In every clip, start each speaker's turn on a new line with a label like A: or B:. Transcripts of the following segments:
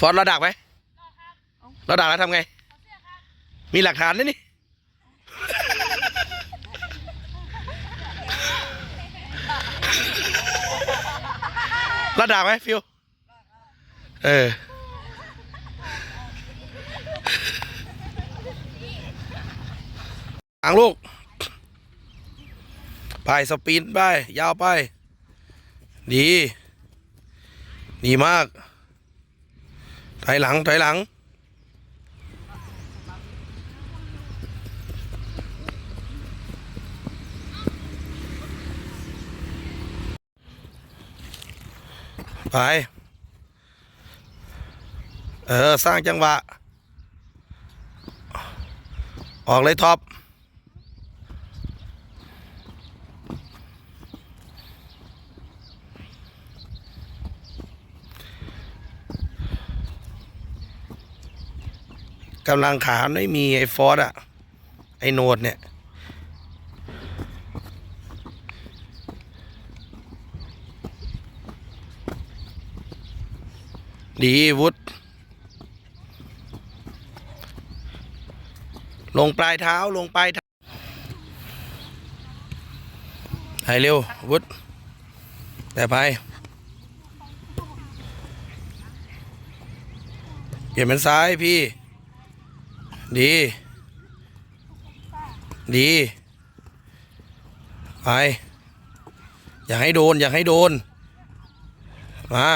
A: ฟอร์ดเราดักไหมเราดักแล้วทำไง มีหลักฐานนะนี่เราดักไหมฟิว เออหางลูก ไปสปีนไป ยาวไป ดี ดีมาก ถอยหลัง ถอยหลัง ไป เออ สร้างจังหวะ ออกเลยท็อป กำลังขาไม่มีไอ้ฟอสอะไอ้โนดเนี่ย ดีวุฒลงปลายเท้าลงปลายเท้าให้เร็ว วุฒแต่ไปเปลี่ยนเป็นซ้ายพี่ ดี ดี ไป อย่าให้โดน อย่าให้โดน มา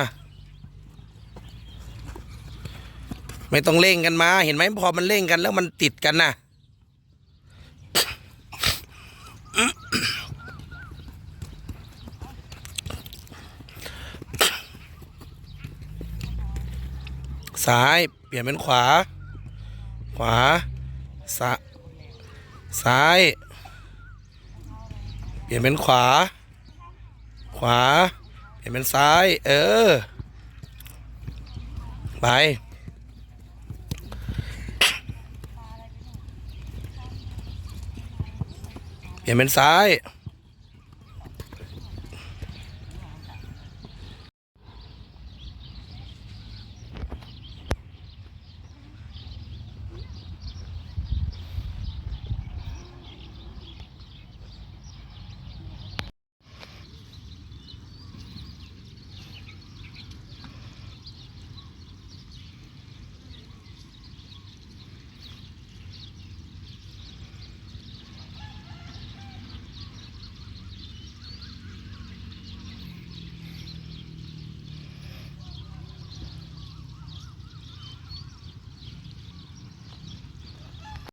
A: ไม่ต้องเร่งกันมา เห็นไหมพอมันเร่งกันแล้วมันติดกันนะซ้าย เปลี่ยนเป็นขวา ขวาซ้าซ้าย เปลี่ยนเป็นขวา ขวา เปลี่ยนเป็นซ้าย เออ ไป เปลี่ยนเป็นซ้าย